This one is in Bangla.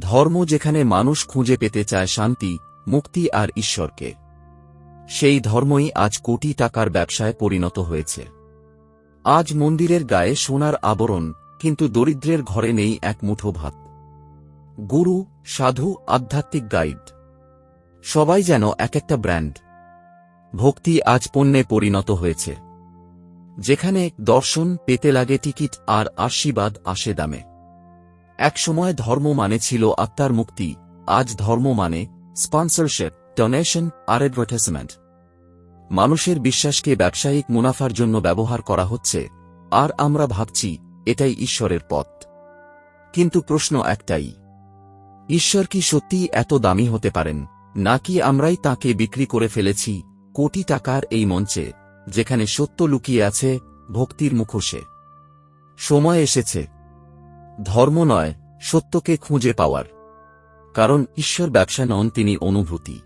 ধর্ম যেখানে মানুষ খুঁজে পেতে চায় শান্তি, মুক্তি আর ঈশ্বরকে। সেই ধর্মই আজ কোটি টাকার ব্যবসায় পরিণত হয়েছে। আজ মন্দিরের গায়ে সোনার আবরণ, কিন্তু দরিদ্রের ঘরে নেই এক মুঠো ভাত। গুরু, সাধু, আধ্যাত্মিক গাইড। সবাই যেন এক একটা ব্র্যান্ড। ভক্তি আজ পণ্যে পরিণত হয়েছে। যেখানে দর্শন, পেতে লাগে টিকিট আর আশীর্বাদ আসে দামে। একসময় ধর্ম মানে ছিল আত্মার মুক্তি, আজ ধর্ম মানে স্পন্সরশিপ ডোনেশন আর অ্যাডভার্টাইজমেন্ট মানুষের বিশ্বাসকে ব্যবসায়িক মুনাফার জন্য ব্যবহার করা হচ্ছে, আর আমরা ভাবছি, এটাই ঈশ্বরের পথ। কিন্তু প্রশ্ন একটাই, ঈশ্বর কি সত্যিই এত দামি হতে পারেন? নাকি আমরাই তাকে বিক্রি করে ফেলেছি, কোটি টাকার এই মঞ্চে, যেখানে সত্য লুকিয়ে আছে ভক্তির মুখোশে? সময় এসেছে ধর্ম নয় সত্যকে খুঁজে পাওয়ার। কারণ ঈশ্বর ব্যবসা নন তিনি অনুভূতি।